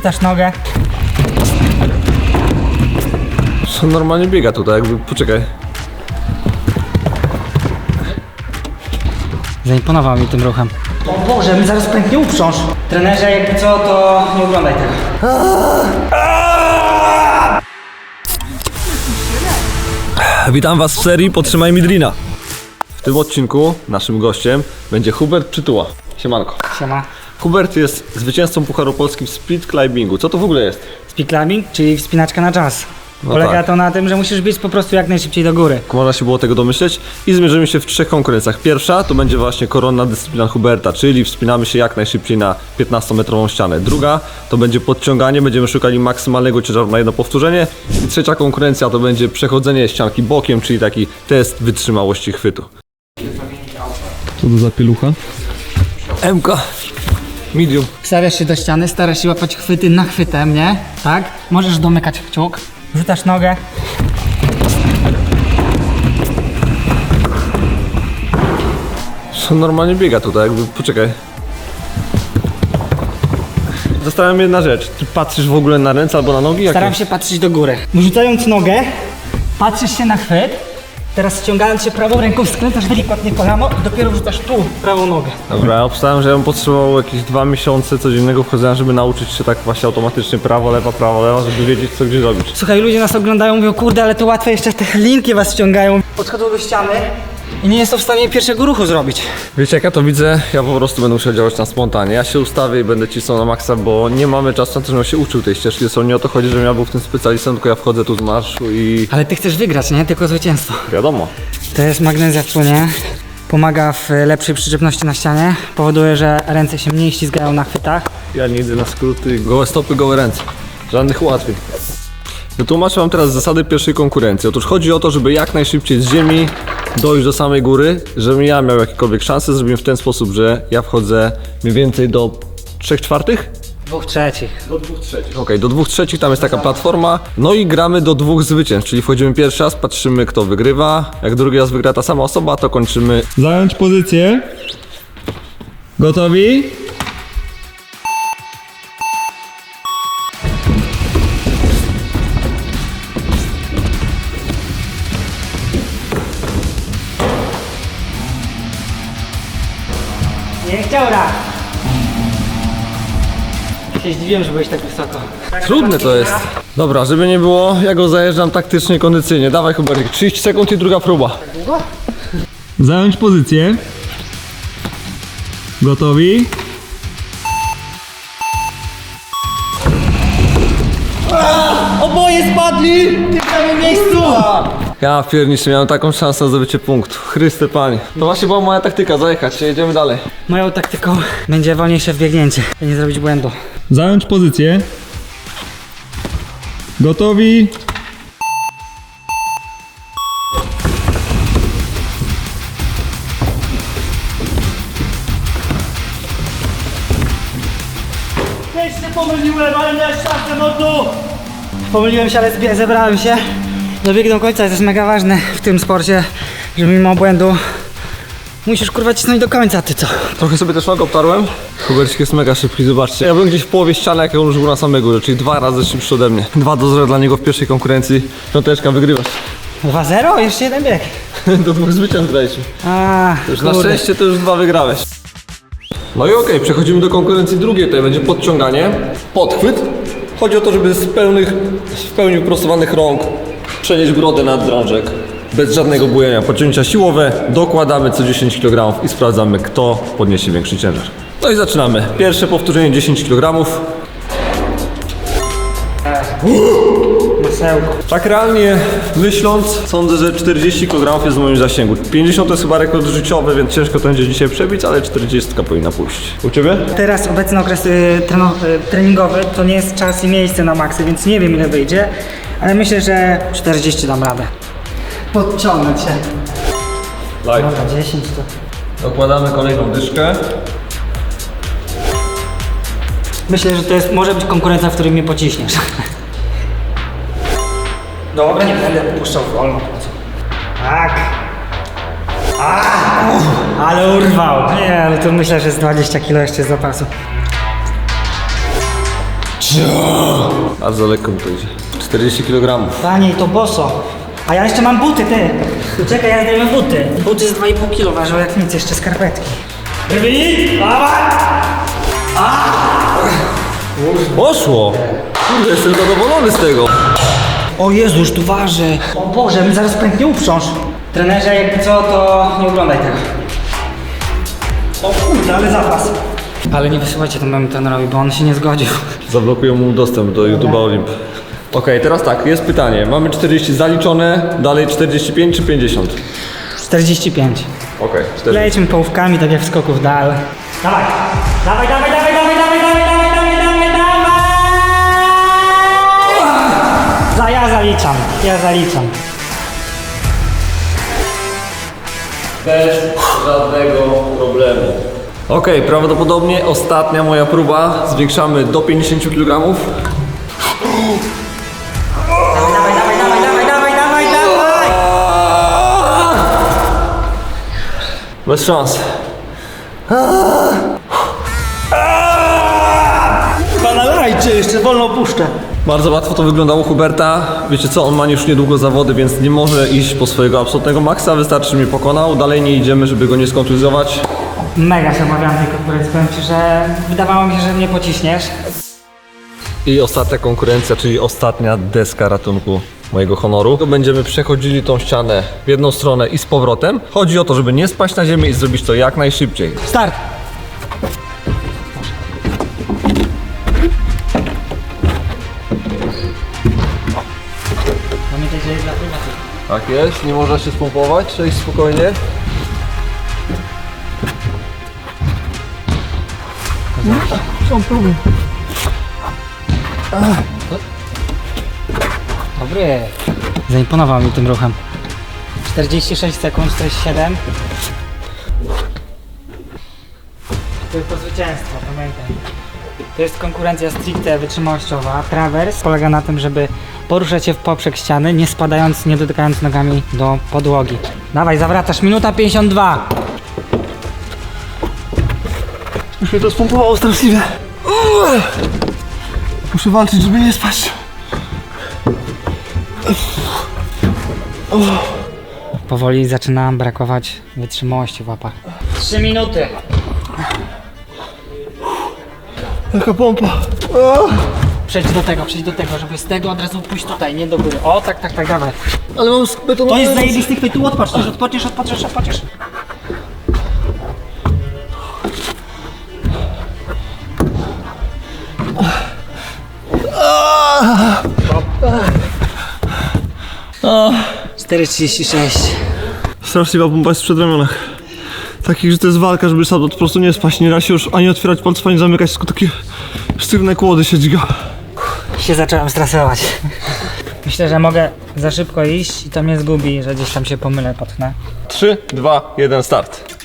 Rzucasz nogę. Co normalnie biega tutaj, jakby, poczekaj. Zaimponował mi tym ruchem. O Boże, mi zaraz pęknie uprząż. Trenerze, jakby co, to nie oglądaj tego. Witam was w serii Podtrzymaj Midrina. W tym odcinku naszym gościem będzie Hubert Przytuła. Siemanko. Siema. Hubert jest zwycięzcą Pucharu Polski w speed climbingu. Co to w ogóle jest? Speed climbing, czyli wspinaczka na czas. No Polega tak. to na tym, że musisz biec po prostu jak najszybciej do góry. Można się było tego domyśleć i zmierzymy się w trzech konkurencjach. Pierwsza to będzie właśnie koronna dyscyplina Huberta, czyli wspinamy się jak najszybciej na 15-metrową ścianę. Druga to będzie podciąganie, będziemy szukali maksymalnego ciężaru na jedno powtórzenie. I trzecia konkurencja to będzie przechodzenie ścianki bokiem, czyli taki test wytrzymałości chwytu. Co to za pielucha? MK. Medium. Stawiasz się do ściany, starasz się łapać chwyty na chwytem, nie? Tak? Możesz domykać kciuk. Rzucasz nogę. Co normalnie biega tutaj, jakby, poczekaj. Zastanawiam się jedna rzecz. Ty patrzysz w ogóle na ręce albo na nogi? Staram się patrzeć do góry. Rzucając nogę, patrzysz się na chwyt. Teraz ściągając się prawą ręką, skręcasz delikatnie kolano i dopiero rzucasz tu prawą nogę. Dobra, ja obstałem, że ja bym potrzebował jakieś dwa miesiące codziennego wchodzenia, żeby nauczyć się tak właśnie automatycznie prawo, lewa, prawo, lewa, żeby wiedzieć co gdzie robić. Słuchaj, ludzie nas oglądają, mówią, kurde, ale to łatwe, jeszcze te linki was ściągają. Podchodzą do ściany i nie jest to w stanie pierwszego ruchu zrobić. Wiecie jak ja to widzę? Ja po prostu będę musiał działać na spontanie. Ja się ustawię i będę cisnął na maksa, bo nie mamy czasu na to, żebym się uczył tej ścieżki. Zresztą nie o to chodzi, żebym ja był w tym specjalistą, tylko ja wchodzę tu z marszu i Ale ty chcesz wygrać, nie? Tylko zwycięstwo. wiadomo. To jest magnezja w członie. Pomaga w lepszej przyczepności na ścianie. Powoduje, że ręce się mniej ściskają na chwytach. Ja nie idę na skróty, gołe stopy, gołe ręce. Żadnych ułatwień. Wytłumaczę wam teraz zasady pierwszej konkurencji. Otóż chodzi o to, żeby jak najszybciej z ziemi dojść do samej góry, żebym ja miał jakiekolwiek szanse. Zrobimy w ten sposób, że ja wchodzę mniej więcej do 3 czwartych? Dwóch trzecich. Do dwóch trzecich. Okej, do dwóch trzecich tam jest taka platforma. No i gramy do dwóch zwycięstw, czyli wchodzimy pierwszy raz, patrzymy kto wygrywa. Jak drugi raz wygra ta sama osoba, to kończymy. Zająć pozycję. Gotowi? Raz. Się zdziwiłem, że byłeś tak wysoko. Trudne to jest. Dobra, żeby nie było, ja go zajeżdżam taktycznie, kondycyjnie. Dawaj Hubertik, 30 sekund i druga próba. Zająć pozycję. Gotowi? Oboje spadli w tym samym miejscu! Ja pierniczę, miałem taką szansę na zdobycie punktu. Chryste panie. To właśnie była moja taktyka, zajechać, jedziemy dalej. Moją taktyką będzie wolniejsze wbiegnięcie, by nie zrobić błędu. Zająć pozycję. Gotowi? Pomyliłem, ale miałeś szansę, mordu! Pomyliłem się, ale zbie- zebrałem się. Dobiegłem do końca, to jest mega ważne w tym sporcie, że mimo błędu musisz kurwa cisnąć do końca, ty co? Trochę sobie też nogę obtarłem. Hubercik jest mega szybki, zobaczcie. Ja byłem gdzieś w połowie ściany, jak on już był na samej górze, czyli dwa razy szybszy ode mnie. 2 do 0 dla niego w pierwszej konkurencji. Piąteczka, wygrywasz. 2-0? Jeszcze jeden bieg. do dwóch zwycięstw graliśmy. A, Już na szczęście to już dwa wygrałeś. No i okej, przechodzimy do konkurencji drugiej, tutaj będzie podciąganie, podchwyt. Chodzi o to, żeby z pełnych, w pełni wyprostowanych rąk przenieść brodę nad drążek. Bez żadnego bujania. Podciągnięcia siłowe, dokładamy co 10 kg i sprawdzamy, kto podniesie większy ciężar. No i zaczynamy. Pierwsze powtórzenie 10 kg. Masełko. Tak realnie myśląc, sądzę, że 40 kg jest w moim zasięgu. 50 to jest chyba rekord życiowy, więc ciężko to będzie dzisiaj przebić, ale 40 powinna pójść. U Ciebie? Teraz obecny okres y, treno, y, treningowy to nie jest czas i miejsce na maksy, więc nie wiem ile wyjdzie, ale myślę, że 40 dam radę. Podciągnąć się. Light. Dobra, 10 to... Dokładamy kolejną dyszkę. Myślę, że to jest, może być konkurencja, w której mnie pociśniesz. Dobra, nie będę puszczał wolno. Tak. A, ale urwał. Nie, ale to myślę, że z 20 kg jeszcze z zapasu. Bardzo lekko mi to idzie. 40 kg. Panie, to boso. A ja jeszcze mam buty, ty. Czekaj, ja zdejmę buty. Buty z 2,5 kg ważą jak nic, jeszcze skarpetki. Rybini, dawaj! Poszło! Kurde, jestem zadowolony z tego. O Jezu, już tu waży. O Boże, mi zaraz pęknie uprząż. Trenerze, jakby co, to nie oglądaj tego. O kurde, ale zapas. Ale nie wysyłajcie to mojemu trenerowi, bo on się nie zgodził. Zablokują mu dostęp do YouTube'a Olimp. Okej, teraz tak, jest pytanie. Mamy 40 zaliczone, dalej 45 czy 50? 45. Okej, 40. Lejdźmy połówkami, tak jak w skoków dal. Dawaj, dawaj, dawaj, dawaj, dawaj, dawaj, dawaj, dawaj, dawaj, dawaj, dawaj! Za, ja zaliczam, ja zaliczam. Bez żadnego problemu. Okej, prawdopodobnie ostatnia moja próba. Zwiększamy do 50 kg. Dawaj, dawaj, dawaj, dawaj, dawaj, dawaj! Bez szans. Banalajcie, jeszcze wolno puszczę. Bardzo łatwo to wyglądało Huberta. Wiecie co, on ma już niedługo zawody, więc nie może iść po swojego absolutnego maksa. Wystarczy, że mnie pokonał. Dalej nie idziemy, żeby go nie skontuzować. Mega się obawiam tej konkurencji, powiem Ci, że wydawało mi się, że mnie pociśniesz. I ostatnia konkurencja, czyli ostatnia deska ratunku mojego honoru. Tu będziemy przechodzili tą ścianę w jedną stronę i z powrotem. Chodzi o to, żeby nie spaść na ziemię i zrobić to jak najszybciej. Start! Pamiętaj, że jest dla prywatnych. Tak jest, nie można się spompować, przejść spokojnie. Dobry. Zaimponował mi tym ruchem. 46 sekund, 47. To jest to zwycięstwo, pamiętaj. To jest konkurencja stricte wytrzymałościowa. Travers polega na tym, żeby poruszać się w poprzek ściany, nie spadając, nie dotykając nogami do podłogi. Dawaj, zawracasz. Minuta 52. Już mnie to spompowało straszliwie. Muszę walczyć, żeby nie spać. Powoli zaczyna brakować wytrzymałości w łapach. 3 minuty. Jaka pompa. Przejdź do tego, przejdź do tego, żeby z tego od razu pójść tutaj, nie do góry. O, tak, tak, tak, dawaj. Ale mam betonowe... To jest zajebisty chwyt, tu odpoczniesz, odpoczniesz, odpoczniesz, odpoczniesz. Trzydzieści sześć. Straszliwa pompa jest w przedramionach. Takich, że to jest walka, żeby sam po prostu nie spać. Nie da się już ani otwierać palców, ani zamykać, tylko takie sztywne kłody się dźga. Się zacząłem stresować. Myślę, że mogę za szybko iść i to mnie zgubi, że gdzieś tam się pomylę, potnę. 3, 2, 1, start.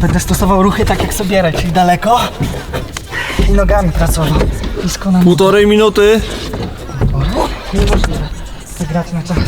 Będę stosował ruchy tak jak sobie, czyli daleko i nogami pracował. Blisko na Półtorej minuty. Niemożliwe. Wygrać na czas.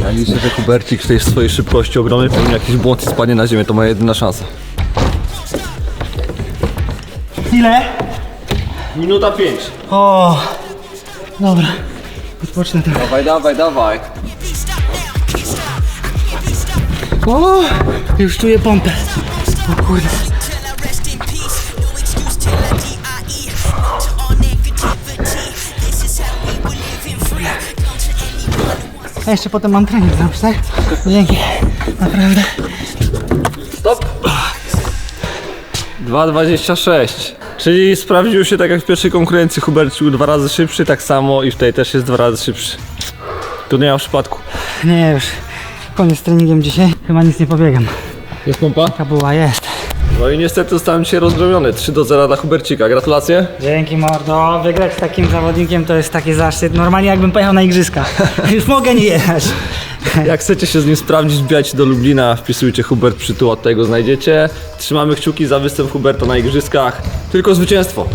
Ja liczę, że Hubercik w tej swojej szybkości ogromnej pewnie jakiś błąd i spadnie na ziemię, to moja jedyna szansa. Ile? Minuta 5. O, dobra. Odpocznę trochę. Dawaj, dawaj, dawaj. O, już czuję pompę. O kurde. A jeszcze potem mam trening zrobić, tak? Dzięki. Naprawdę. Stop. 2,26. Czyli sprawdził się tak jak w pierwszej konkurencji Hubercik był dwa razy szybszy, tak samo i w tej też jest dwa razy szybszy. Tu nie ma przypadku. Nie już. Koniec z treningiem dzisiaj. Chyba nic nie pobiegam. Jest pompa? Taka była jest. No i niestety zostałem dzisiaj rozgromiony. 3 do 0 dla Hubercika. Gratulacje. Dzięki mordo. Wygrać z takim zawodnikiem to jest taki zaszczyt. Normalnie jakbym pojechał na igrzyska. Już mogę nie jechać. Jak chcecie się z nim sprawdzić, wbijajcie do Lublina, wpisujcie Hubert Przytuła, tutaj go znajdziecie. Trzymamy kciuki za występ Huberta na igrzyskach. Tylko zwycięstwo.